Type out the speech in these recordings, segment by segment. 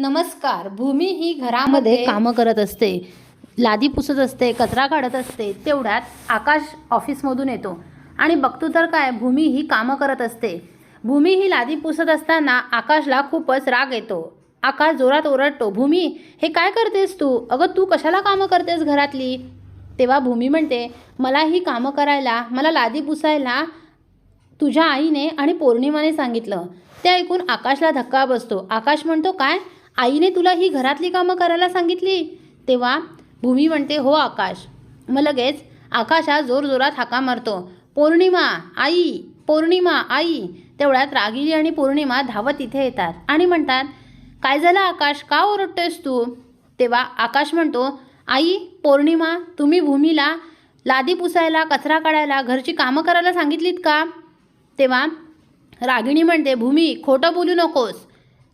नमस्कार भूमी ही घरामध्ये कामं करत असते. लादी पुसत असते कचरा काढत असते तेवढ्यात आकाश ऑफिसमधून येतो. आणि बघतो तर काय भूमी ही कामं करत असते. भूमी ही लादी पुसत असताना आकाशला खूपच राग येतो. आकाश जोरात ओरडतो भूमी हे काय करतेस तू? अगं तू कशाला कामं करतेस घरातली? तेव्हा भूमी म्हणते मला ही कामं करायला मला लादी पुसायला तुझ्या आईने आणि पौर्णिमाने सांगितलं. ते ऐकून आकाशला धक्का बसतो. आकाश म्हणतो काय? आईने तुला ही घरातली कामं करायला सांगितली? तेव्हा भूमी म्हणते हो आकाश. मग लगेच आकाशा जोरजोरात हाका मारतो. पौर्णिमा आई पौर्णिमा आई. तेवढ्यात रागिली आणि पौर्णिमा धावत इथे येतात आणि म्हणतात काय झालं आकाश? का ओरडतोयस तू? तेव्हा आकाश म्हणतो आई पौर्णिमा तुम्ही भूमीला लादी पुसायला कचरा काढायला घरची कामं करायला सांगितलीत का? तेव्हा रागिणी म्हणते भूमी खोटं बोलू नकोस.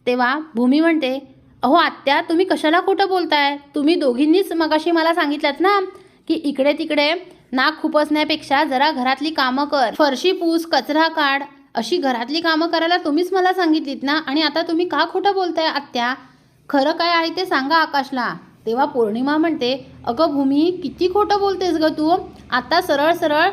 तेव्हा भूमी म्हणते अहो आत्या तुम्ही कशाला खोटं बोलताय? तुम्ही दोघींनीच मगाशी मला सांगितल्यात ना की इकडे तिकडे नाक खुपसण्यापेक्षा जरा घरातली कामं कर. फरशी पूस कचरा काढ. अशी घरातली कामं करायला तुम्हीच मला सांगितलीत ना आणि आता तुम्ही का खोटं बोलताय आत्या? खरं काय आहे ते सांगा आकाशला. तेव्हा पौर्णिमा म्हणते अगं भूमी किती खोटं बोलतेस ग तू? आता सरळ सरळ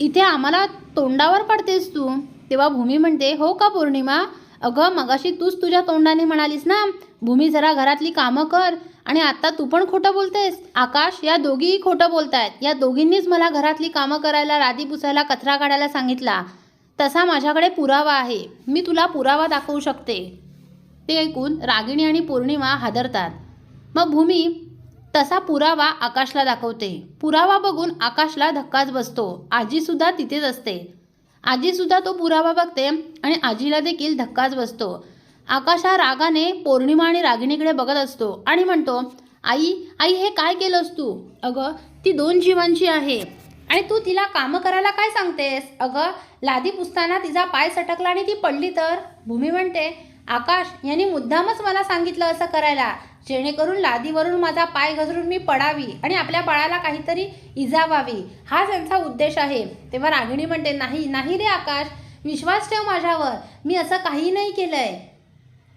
इथे आम्हाला तोंडावर पडतेस तू. तेव्हा भूमी म्हणते हो का पौर्णिमा? अगं मगाशी तूच तुझ्या तोंडाने म्हणालीस ना भूमी जरा घरातली कामं कर आणि आता तू पण खोटं बोलतेस. आकाश या दोघीही खोटं बोलतायत. या दोघींनीच मला घरातली कामं करायला रादी पुसायला कचरा काढायला सांगितला. तसा माझ्याकडे पुरावा आहे. मी तुला पुरावा दाखवू शकते. ते ऐकून रागिणी आणि पौर्णिमा हादरतात. मग भूमी तसा पुरावा आकाशला दाखवते. पुरावा बघून आकाशला धक्काच बसतो. आजीसुद्धा तिथेच असते. आजीसुद्धा तो पुरावा बघते आणि आजीला देखील धक्काच बसतो. आकाश हा रागाने पौर्णिमा आणि रागिणीकडे बघत असतो आणि म्हणतो आई आई हे काय केलंस तू? अगं ती दोन जीवांची आहे. आणि तू तिला कामं करायला काय सांगतेस? अगं लादी पुसताना तिचा पाय सटकला आणि ती पडली तर? भूमी म्हणते आकाश यांनी मुद्दामच मला सांगितलं असं करायला. जेणेकरून लादीवरून माझा पाय घसरून मी पडावी आणि आपल्या बाळाला काहीतरी इजा व्हावी हा त्यांचा उद्देश आहे. तेव्हा रागिणी म्हणते नाही नाही रे आकाश विश्वास ठेव माझ्यावर. मी असं काही नाही केलं आहे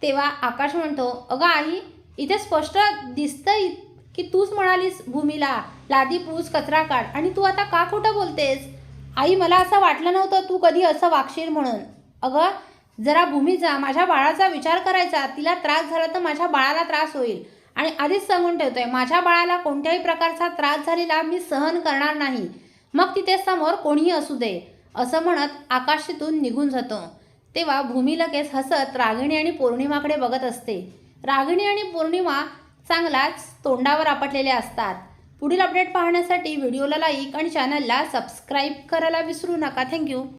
तेव्हा आकाश म्हणतो अगं आई इथे स्पष्ट दिसतंय की तूच म्हणालीस भूमीला लादी पूस कचरा काढ. आणि तू आता का खोटं बोलतेस? आई मला असं वाटलं नव्हतं तू कधी असं वागशील म्हणून. अगं जरा भूमीचा माझ्या बाळाचा विचार करायचा तिला त्रास झाला तर माझ्या बाळाला त्रास होईल. आणि आधीच सांगून ठेवतोय माझ्या बाळाला कोणत्याही प्रकारचा त्रास झालेला मी सहन करणार नाही. मग तिथे समोर कोणीही असू दे असं म्हणत आकाश तिथून निघून जातो. तेव्हा भूमी लगेच हसत रागिणी आणि पौर्णिमाकडे बघत असते. रागिणी आणि पौर्णिमा चांगलाच तोंडावर आपटलेले असतात. पुढील अपडेट पाहण्यासाठी व्हिडिओला लाईक आणि चॅनलला सबस्क्राईब करायला विसरू नका. थँक्यू